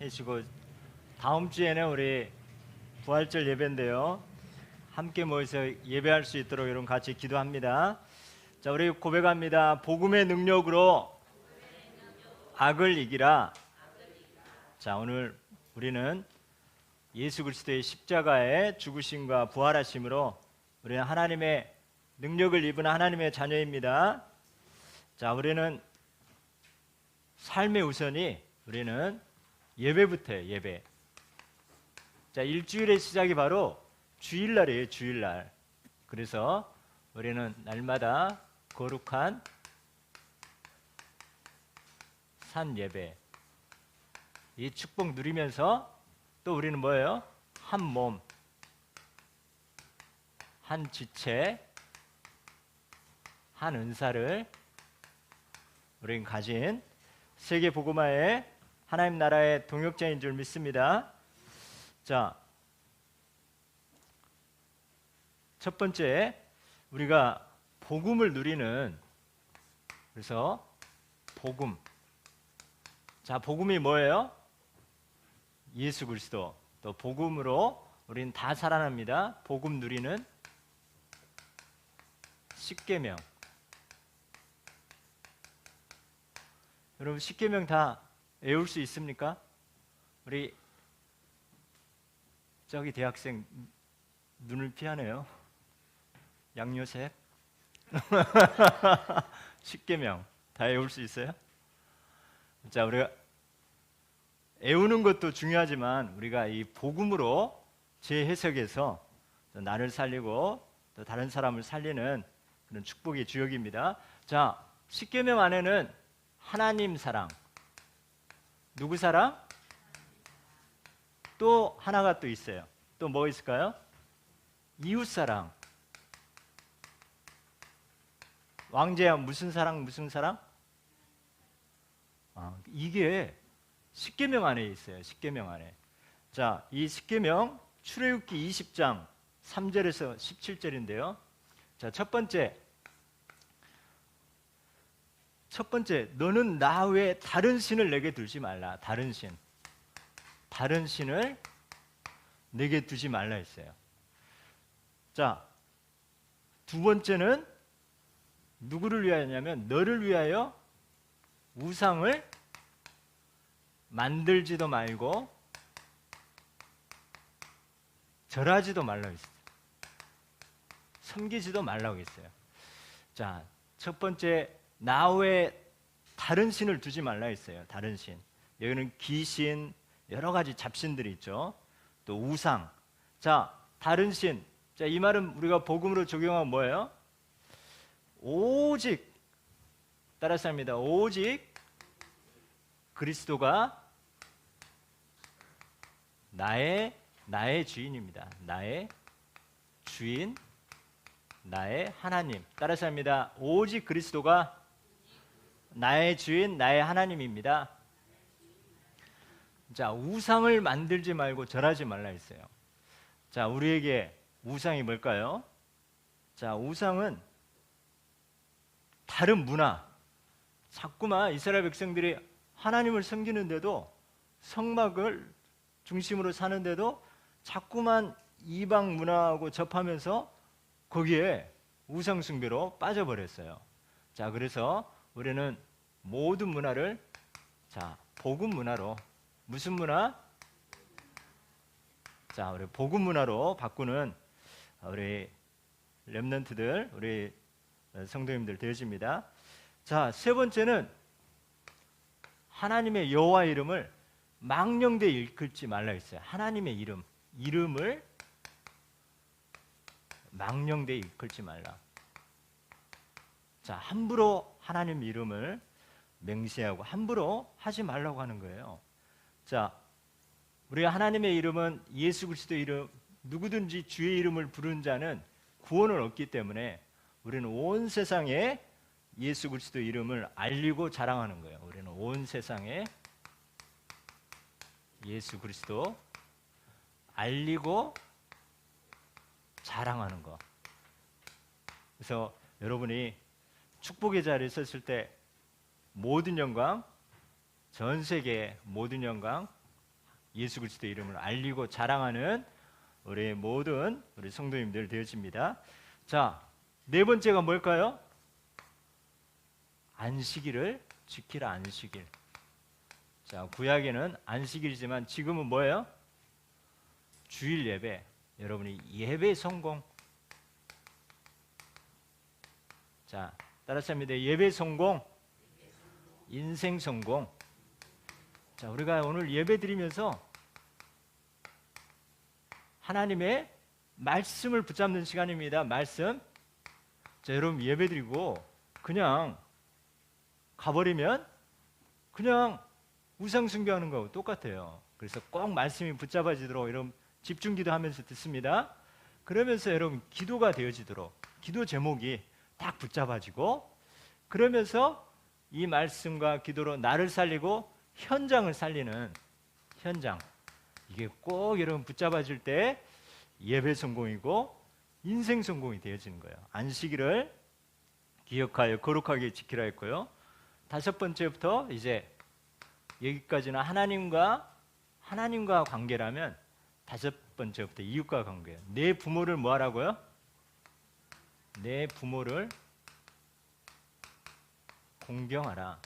해주시고 다음 주에는 우리 부활절 예배인데요. 함께 모여서 예배할 수 있도록 여러분 같이 기도합니다. 자, 우리 고백합니다. 복음의 능력으로 악을 이기라. 자, 오늘 우리는 예수 그리스도의 십자가의 죽으심과 부활하심으로 우리는 하나님의 능력을 입은 하나님의 자녀입니다. 자, 우리는 삶의 우선이 우리는 예배부터예요, 예배. 자, 일주일의 시작이 바로 주일날이에요, 주일날. 그래서 우리는 날마다 거룩한 산 예배. 이 축복 누리면서 또 우리는 뭐예요? 한 몸, 한 지체, 한 은사를 우리는 가진 세계 복음화의 하나님 나라의 동역자인 줄 믿습니다. 자, 첫 번째 우리가 복음을 누리는 그래서 복음. 자, 복음이 뭐예요? 예수 그리스도. 또 복음으로 우리는 다 살아납니다. 복음 누리는 십계명. 여러분 십계명 다 외울 수 있습니까? 우리 저기 대학생 눈을 피하네요. 양요셉 십계명 다 외울 수 있어요? 자 우리가 외우는 것도 중요하지만 우리가 이 복음으로 재해석해서 또 나를 살리고 또 다른 사람을 살리는 그런 축복의 주역입니다. 자 십계명 안에는 하나님 사랑, 누구 사랑? 또 하나가 또 있어요. 또 뭐 있을까요? 이웃 사랑. 왕제야 무슨 사랑 무슨 사랑? 아, 이게 십계명 안에 있어요. 십계명 안에. 자, 이 십계명 출애굽기 20장 3절에서 17절인데요. 자, 첫 번째 첫 번째, 너는 나 외에 다른 신을 내게 두지 말라. 다른 신. 다른 신을 내게 두지 말라 했어요. 자, 두 번째는 누구를 위하여냐면 너를 위하여 우상을 만들지도 말고 절하지도 말라고 했어요. 섬기지도 말라고 했어요. 자, 첫 번째 나 외에 다른 신을 두지 말라 했어요. 다른 신. 여기는 귀신, 여러 가지 잡신들이 있죠. 또 우상. 자, 다른 신. 자, 이 말은 우리가 복음으로 적용하면 뭐예요? 오직 따라서 합니다. 오직 그리스도가 나의 나의 주인입니다. 나의 주인, 나의 하나님. 따라서 합니다. 오직 그리스도가 나의 주인, 나의 하나님입니다. 자, 우상을 만들지 말고 절하지 말라 했어요. 자, 우리에게 우상이 뭘까요? 자, 우상은 다른 문화. 자꾸만 이스라엘 백성들이 하나님을 섬기는데도 성막을 중심으로 사는데도 자꾸만 이방 문화하고 접하면서 거기에 우상 숭배로 빠져버렸어요. 자, 그래서 우리는 모든 문화를 자 복음 문화로 무슨 문화? 자 우리 복음 문화로 바꾸는 우리 렘넌트들 우리 성도님들 되어집니다. 자세 번째는 하나님의 여호와 이름을 망령되 일컬지 말라 했어요. 하나님의 이름 이름을 망령되 일컬지 말라. 자 함부로 하나님 이름을 맹세하고 함부로 하지 말라고 하는 거예요. 자, 우리가 하나님의 이름은 예수 그리스도 이름 누구든지 주의 이름을 부른 자는 구원을 얻기 때문에 우리는 온 세상에 예수 그리스도 이름을 알리고 자랑하는 거예요. 우리는 온 세상에 예수 그리스도 알리고 자랑하는 거. 그래서 여러분이 축복의 자리에 섰을 때 모든 영광, 전 세계 모든 영광 예수 그리스도의 이름을 알리고 자랑하는 우리 모든 우리 성도님들 되어집니다. 자, 네 번째가 뭘까요? 안식일을 지키라 안식일. 자, 구약에는 안식일이지만 지금은 뭐예요? 주일 예배. 여러분이 예배 성공. 자, 따라서 합니다. 예배 성공. 인생 성공. 자, 우리가 오늘 예배 드리면서 하나님의 말씀을 붙잡는 시간입니다. 말씀. 자, 여러분 예배 드리고 그냥 가버리면 그냥 우상 숭배하는 거하고 똑같아요. 그래서 꼭 말씀이 붙잡아지도록 이런 집중 기도 하면서 듣습니다. 그러면서 여러분 기도가 되어지도록 기도 제목이 딱 붙잡아지고 그러면서 이 말씀과 기도로 나를 살리고 현장을 살리는 현장 이게 꼭 여러분 붙잡아질 때 예배 성공이고 인생 성공이 되어지는 거예요. 안식일을 기억하여 거룩하게 지키라 했고요. 다섯 번째부터 이제 여기까지는 하나님과 하나님과 관계라면 다섯 번째부터 이웃과 관계예요. 내 부모를 뭐 하라고요? 내 부모를 공경하라.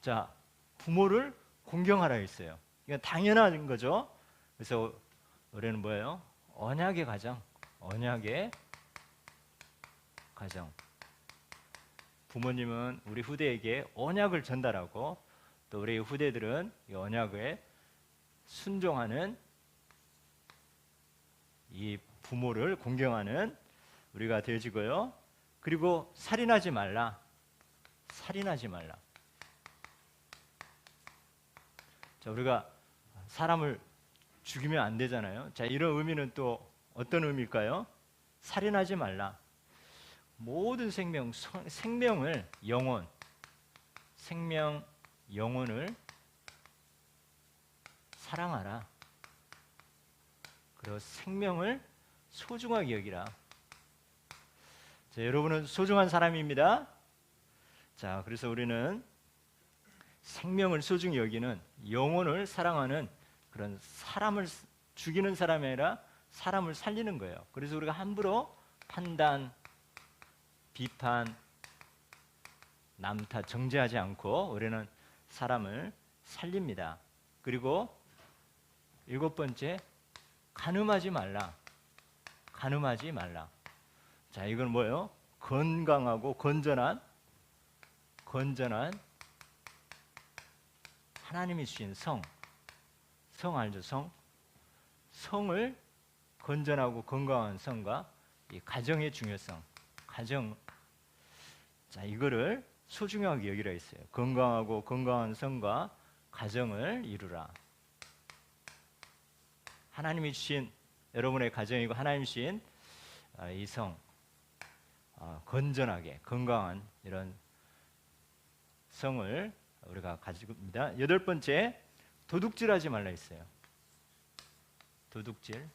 자, 부모를 공경하라 했어요. 이건 당연한 거죠. 그래서 올해는 뭐예요? 언약의 가정, 언약의 가정. 부모님은 우리 후대에게 언약을 전달하고 또 우리 후대들은 이 언약에 순종하는 이 부모를 공경하는 우리가 되어지고요. 그리고 살인하지 말라. 살인하지 말라. 자, 우리가 사람을 죽이면 안 되잖아요. 자, 이런 의미는 또 어떤 의미일까요? 살인하지 말라. 모든 생명, 성- 생명을 영혼, 생명, 영혼을 사랑하라. 그리고 생명을 소중하게 여기라. 자, 여러분은 소중한 사람입니다. 자, 그래서 우리는 생명을 소중히 여기는 영혼을 사랑하는 그런 사람을 죽이는 사람이 아니라 사람을 살리는 거예요. 그래서 우리가 함부로 판단, 비판, 남탓, 정죄하지 않고 우리는 사람을 살립니다. 그리고 일곱 번째, 간음하지 말라. 간음하지 말라. 자, 이건 뭐예요? 건강하고 건전한 건전한 하나님이 주신 성. 성 알죠? 성. 성을 건전하고 건강한 성과 이 가정의 중요성. 가정. 자, 이거를 소중하게 여기라 했어요. 건강하고 건강한 성과 가정을 이루라. 하나님이 주신 여러분의 가정이고 하나님 주신 아, 이 성, 아, 건전하게 건강한 이런 성을 우리가 가지고 있습니다. 여덟 번째 도둑질하지 말라 했어요. 도둑질.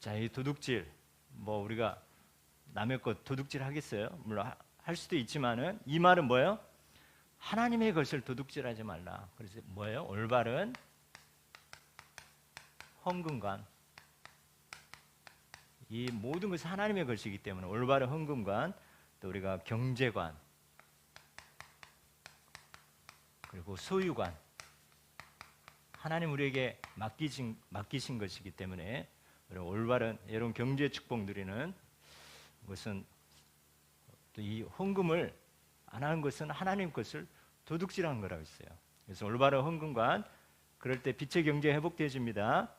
자, 이 도둑질 뭐 우리가 남의 것 도둑질 하겠어요? 물론 하- 할 수도 있지만은 이 말은 뭐예요? 하나님의 것을 도둑질하지 말라. 그래서 뭐예요? 올바른 헌금관. 이 모든 것이 하나님의 것이기 때문에 올바른 헌금관, 또 우리가 경제관, 그리고 소유관. 하나님 우리에게 맡기신 맡기신 것이기 때문에 올바른 이런 경제 축복 누리는 것은 또이 헌금을 안 하는 것은 하나님 것을 도둑질하는 거라고 했어요. 그래서 올바른 헌금관 그럴 때 빛의 경제 회복되어집니다.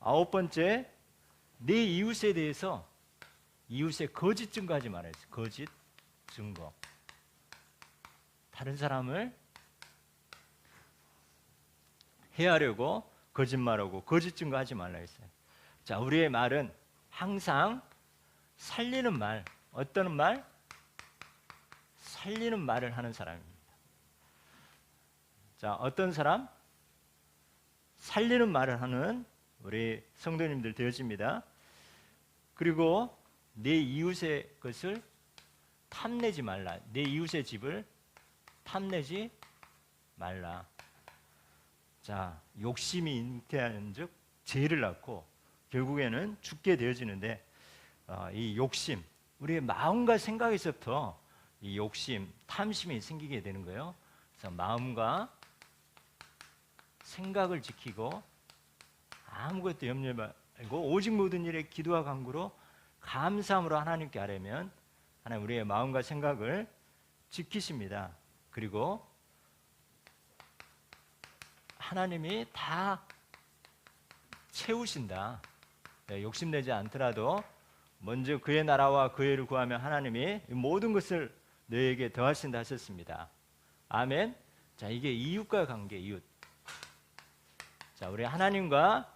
아홉 번째 내 이웃에 대해서 이웃의 거짓 증거하지 말아야 했어요. 거짓 증거. 다른 사람을 해하려고 거짓말하고 거짓 증거하지 말라 했어요. 자, 우리의 말은 항상 살리는 말, 어떤 말? 살리는 말을 하는 사람입니다. 자, 어떤 사람? 살리는 말을 하는 우리 성도님들 되어집니다. 그리고 내 이웃의 것을 탐내지 말라. 내 이웃의 집을 탐내지 말라. 자, 욕심이 잉태한즉 죄를 낳고 결국에는 죽게 되어지는데 어, 이 욕심, 우리의 마음과 생각에서부터 이 욕심, 탐심이 생기게 되는 거예요. 그래서 마음과 생각을 지키고 아무것도 염려 말고 오직 모든 일에 기도와 간구로 감사함으로 하나님께 아뢰면 하나님 우리의 마음과 생각을 지키십니다. 그리고 하나님이 다 채우신다. 네, 욕심내지 않더라도 먼저 그의 나라와 그의 를 구하면 하나님이 모든 것을 너에게 더하신다 하셨습니다. 아멘. 자, 이게 이웃과 관계, 이웃. 자, 우리 하나님과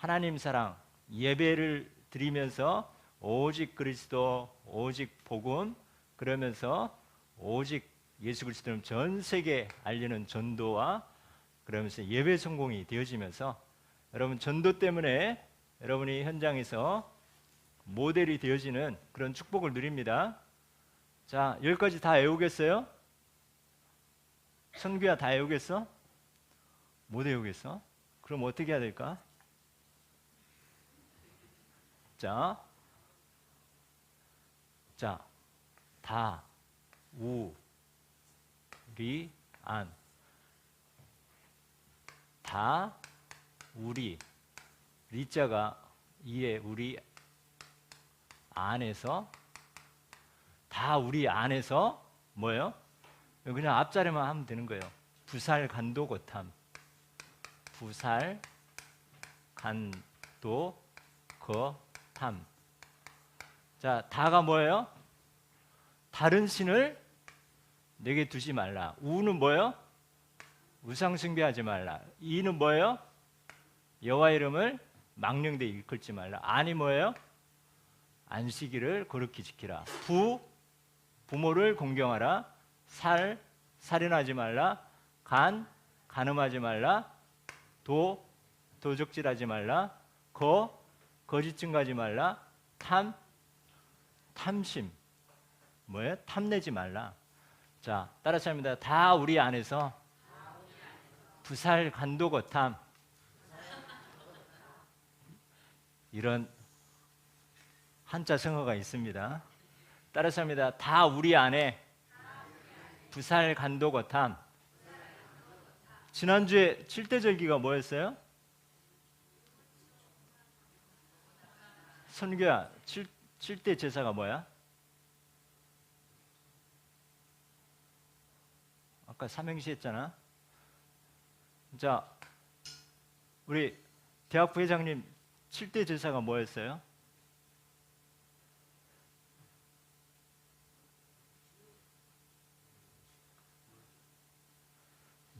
하나님 사랑, 예배를 드리면서 오직 그리스도, 오직 복음, 그러면서 오직 예수 그리스도는 전 세계 알리는 전도와 그러면서 예배 성공이 되어지면서 여러분 전도 때문에 여러분이 현장에서 모델이 되어지는 그런 축복을 누립니다. 자, 여기까지 다 외우겠어요? 선규야 다 외우겠어? 못 외우겠어? 그럼 어떻게 해야 될까? 자, 자, 다, 우, 리, 안. 다, 우리. 리자가 이에 우리 안에서 다 우리 안에서 뭐예요? 그냥 앞자리만 하면 되는 거예요. 부살 간도 거탐. 부살 간도 거 탐. 자, 다가 뭐예요? 다른 신을 내게 두지 말라. 우는 뭐예요? 우상 숭배하지 말라. 이는 뭐예요? 여호와 이름을 망령되 일컬지 말라. 아니 뭐예요? 안식일을 거룩히 지키라. 부 부모를 공경하라. 살 살인하지 말라. 간 간음하지 말라. 도 도적질하지 말라. 거 거짓 증가하지 말라. 탐 탐심 뭐예요? 탐내지 말라. 자, 따라서 합니다. 다 우리 안에서 부살 간도거탐 이런 한자 성어가 있습니다. 따라서 합니다. 다 우리 안에 부살 간도거탐 지난주에 칠대절기가 뭐였어요? 선교야, 칠, 칠대 제사가 뭐야? 아까 삼행시 했잖아. 자, 우리 대학 부회장님 7대 제사가 뭐였어요?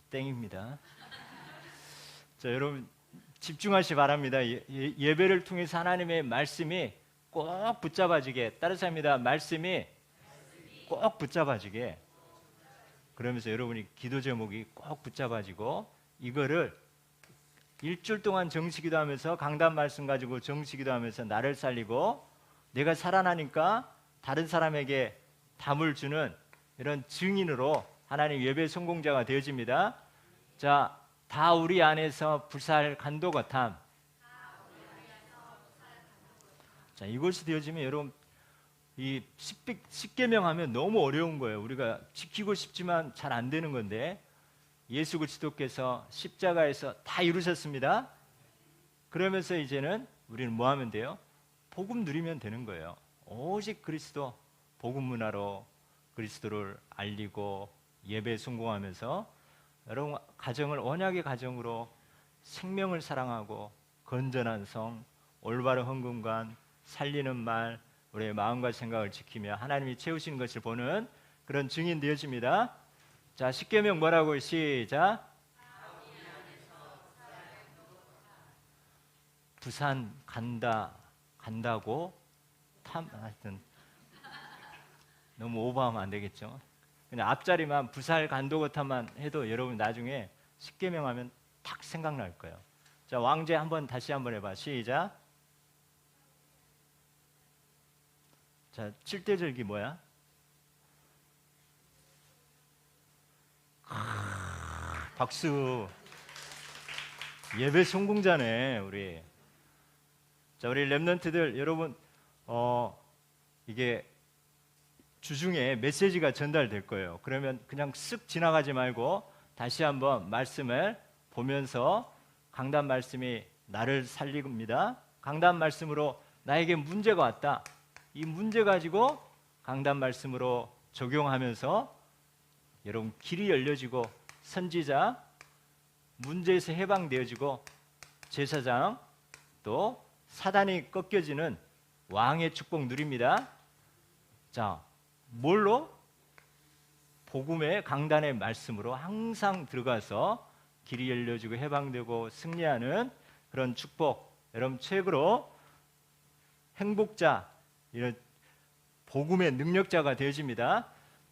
땡입니다. 자, 여러분 집중하시 바랍니다. 예, 예, 배를 통해서 하나님의 말씀이 꼭 붙잡아지게 따라서 합니다. 말씀이 꼭 붙잡아지게 그러면서 여러분이 기도 제목이 꼭 붙잡아지고 이거를 일주일 동안 정식기도 하면서 강단 말씀 가지고 정식기도 하면서 나를 살리고 내가 살아나니까 다른 사람에게 담을 주는 이런 증인으로 하나님 예배 성공자가 되어집니다. 자, 다 우리 안에서 불살 간도 같함. 자, 이것이 되어지면 여러분 이 십계명 하면 너무 어려운 거예요. 우리가 지키고 싶지만 잘 안 되는 건데 예수 그리스도께서 십자가에서 다 이루셨습니다. 그러면서 이제는 우리는 뭐 하면 돼요? 복음 누리면 되는 거예요. 오직 그리스도 복음 문화로 그리스도를 알리고 예배 성공하면서 여러분 가정을 언약의 가정으로 생명을 사랑하고 건전한 성, 올바른 헌금관, 살리는 말, 우리의 마음과 생각을 지키며 하나님이 채우신 것을 보는 그런 증인 되어집니다. 자, 십계명 뭐라고 시작. 부산 간다 간다고 탐 하여튼 너무 오버하면 안 되겠죠. 그냥 앞자리만 부살 간도고타만 해도 여러분 나중에 십계명 하면 탁 생각날 거예요. 자, 왕제 한번 다시 한번 해봐. 시작. 자, 칠대절기 뭐야? 아, 박수. 예배 성공자네 우리. 자, 우리 렘넌트들 여러분 어 이게 주중에 메시지가 전달될 거예요. 그러면 그냥 쓱 지나가지 말고 다시 한번 말씀을 보면서 강단 말씀이 나를 살립니다. 강단 말씀으로 나에게 문제가 왔다. 이 문제 가지고 강단 말씀으로 적용하면서 여러분 길이 열려지고 선지자 문제에서 해방되어지고 제사장 또 사단이 꺾여지는 왕의 축복 누립니다. 자, 뭘로? 복음의 강단의 말씀으로 항상 들어가서 길이 열려지고 해방되고 승리하는 그런 축복. 여러분 책으로 행복자 이런 복음의 능력자가 되어집니다.